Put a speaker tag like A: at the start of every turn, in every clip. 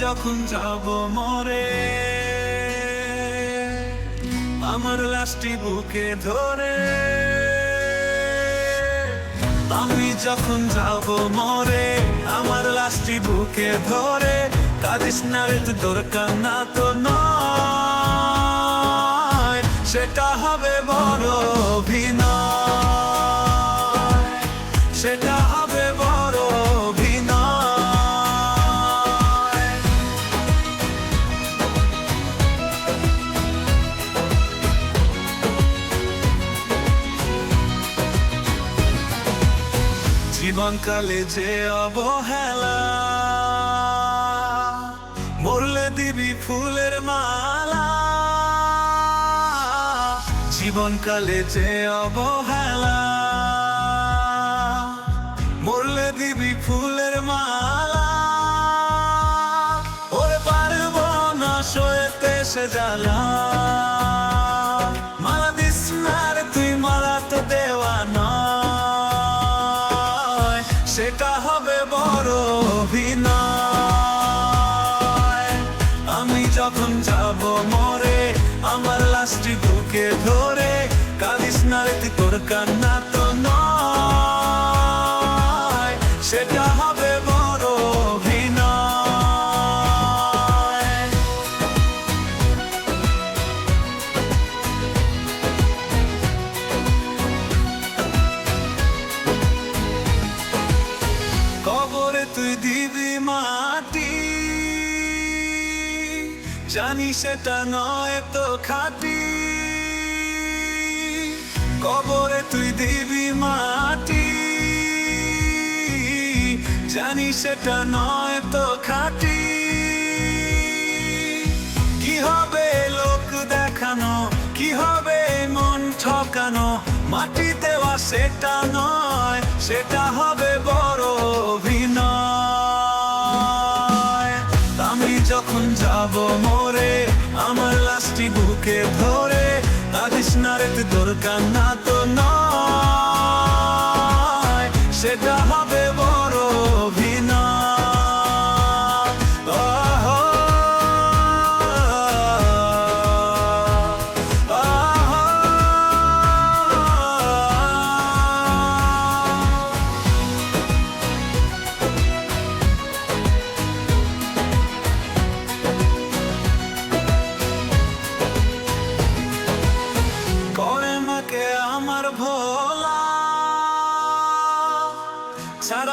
A: যখন যাব মরে, আমার লাশটি বুকে ধরে, আমি যখন যাব মরে, আমার লাশটি বুকে ধরে, কাঁদিস না রে, তুই তোর কান্না তো নয়, সেটা হবে বড় অভিনয়, সেটা হবে বড় জীবনকালে যে অবহেলা, মরলে দিবি ফুলের মালা। জীবনকালে যে অবহেলা, মরলে দিবি ফুলের মালা। ওরে পারব না সইতে সে জ্বালা। সেটা হবে বড় অভিনয়। আমি যখন যাব মরে আমার লাশটি বুকে ধরে, কাঁদিস না রে তোর কান্না তো নয়। সেটা দিবি মাটি। জানি সেটা নয় তো খাটি। কবরে তুই দিবি মাটি। জানি সেটা নয় তো খাটি। কি হবে লোক দেখানো? কি হবে মন ঠকানো? মাটি দেওয়া সেটা নয়, সেটা হবে বড় বুকে ধরে কাঁদিস না রে তোর কান্না তো নয়।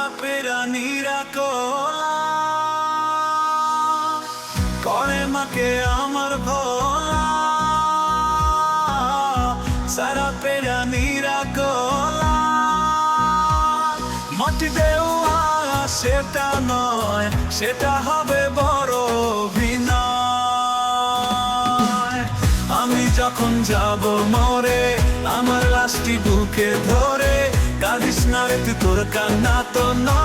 A: ছাড়া পেরা নিরা কোলা। করে মাকে আমার ভোলা। সারা পেরা নিরা কোলা। মাটি দেওয়া সেটা নয়, সেটা হবে বড় অভিনয়। আমি যখন যাব মরে, আমার লাশটি বুকে ধরে কাঁদিস না রে তোর কান্না তো নয়